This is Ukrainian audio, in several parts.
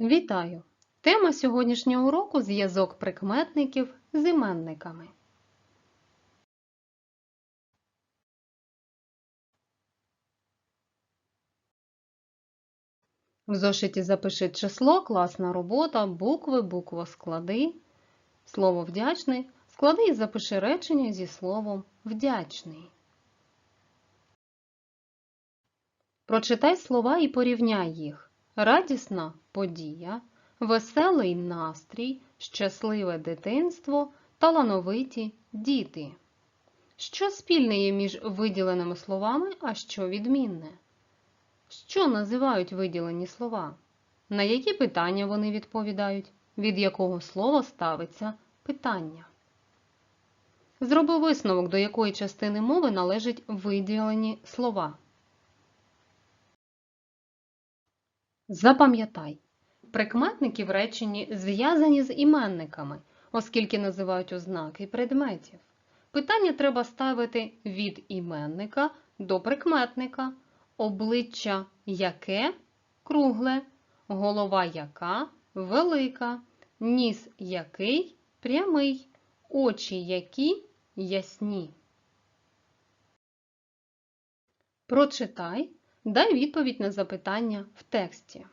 Вітаю! Тема сьогоднішнього уроку зв'язок прикметників з іменниками. В зошиті запиши число, класна робота, букви, буквосклади, слово вдячний. Склади і запиши речення зі словом вдячний. Прочитай слова і порівняй їх. Радісна подія, веселий настрій, щасливе дитинство, талановиті діти. Що спільне є між виділеними словами, а що відмінне? Що називають виділені слова? На які питання вони відповідають? Від якого слова ставиться питання? Зроби висновок, до якої частини мови належать виділені слова. Запам'ятай, прикметники в реченні зв'язані з іменниками, оскільки називають ознаки предметів. Питання треба ставити від іменника до прикметника, обличчя яке? Кругле, голова яка? Велика, ніс який? Прямий, очі які? Ясні. Прочитай Дай відповідь на запитання в тексті.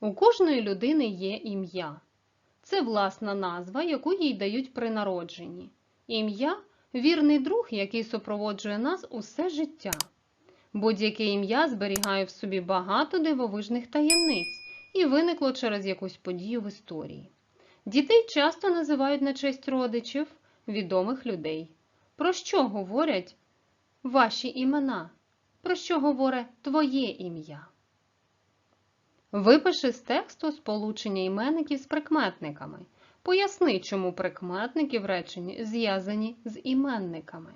У кожної людини є ім'я. Це власна назва, яку їй дають при народженні. Ім'я вірний друг, який супроводжує нас усе життя. Будь-яке ім'я зберігає в собі багато дивовижних таємниць і виникло через якусь подію в історії. Дітей часто називають на честь родичів, відомих людей. Про що говорять ваші імена? Про що говорить твоє ім'я? Випиши з тексту сполучення іменників з прикметниками. Поясни, чому прикметники в реченні зв'язані з іменниками.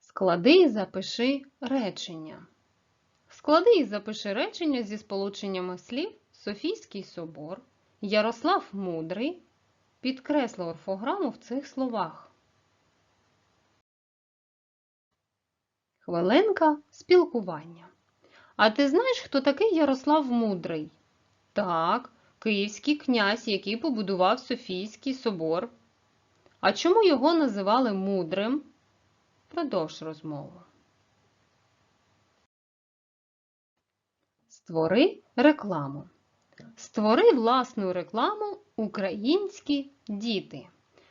Склади і запиши речення. Склади і запиши речення зі сполученнями слів Софійський собор, Ярослав Мудрий. Підкресли орфограму в цих словах. Хвилинка спілкування. А ти знаєш, хто такий Ярослав Мудрий? Так, київський князь, який побудував Софійський собор. А чому його називали мудрим? Продовж розмову. Створи рекламу. Створи власну рекламу українські діти.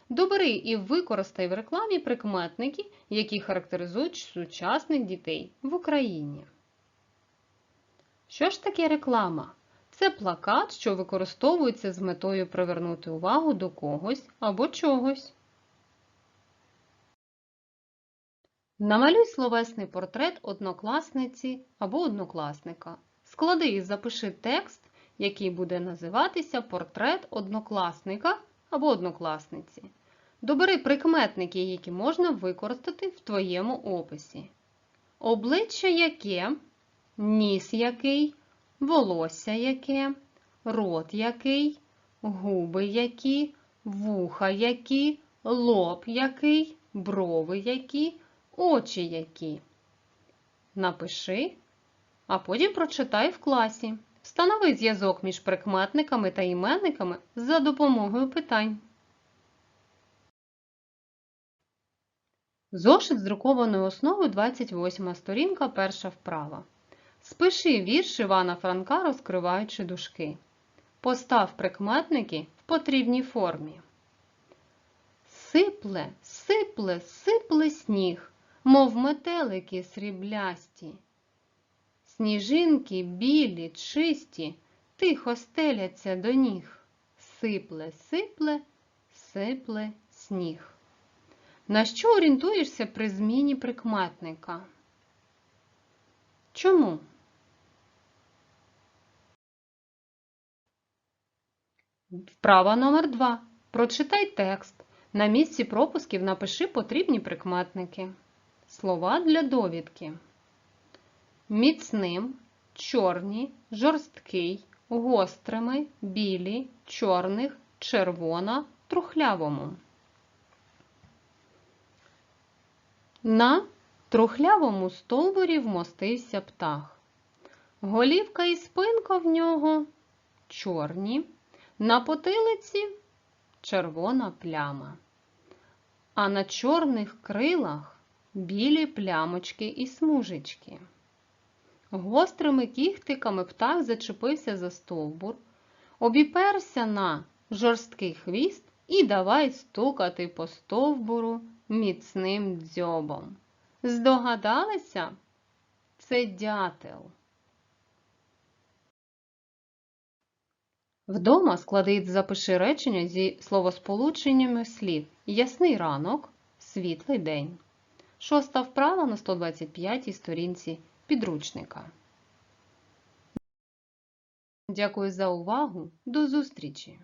Добери і використай в рекламі прикметники, які характеризують сучасних дітей в Україні. Що ж таке реклама? Це плакат, що використовується з метою привернути увагу до когось або чогось. Намалюй словесний портрет однокласниці або однокласника. Склади і запиши текст, який буде називатися Портрет однокласника або однокласниці. Добери прикметники, які можна використати в твоєму описі. Обличчя яке, ніс який, волосся яке, рот який, губи які, вуха які, лоб який, брови які, очі які. Напиши, а потім прочитай в класі. Встанови зв'язок між прикметниками та іменниками за допомогою питань. Зошит з друкованою основою 28 сторінка, перша вправа. Спиши вірш Івана Франка, розкриваючи дужки. Постав прикметники в потрібній формі. Сипле, сипле, сипле сніг, мов метелики сріблясті. Сніжинки білі, чисті, тихо стеляться до ніг. Сипле, сипле, сипле сніг. На що орієнтуєшся при зміні прикметника? Чому? Вправа номер 2. Прочитай текст. На місці пропусків напиши потрібні прикметники. Слова для довідки. Міцним, чорні, жорсткий, гострими, білі, чорних, червона, трухлявому. На трухлявому стовбурі вмостився птах. Голівка і спинка в нього чорні, на потилиці червона пляма, а на чорних крилах білі плямочки і смужечки. Гострими кіхтиками птах зачепився за стовбур, обіперся на жорсткий хвіст і давай стукати по стовбуру міцним дзьобом. Здогадалися? Це дятел. Вдома склади запиши речення зі словосполученнями слів Ясний ранок, світлий день. Шоста вправа на 125 сторінці підручника. Дякую за увагу. До зустрічі!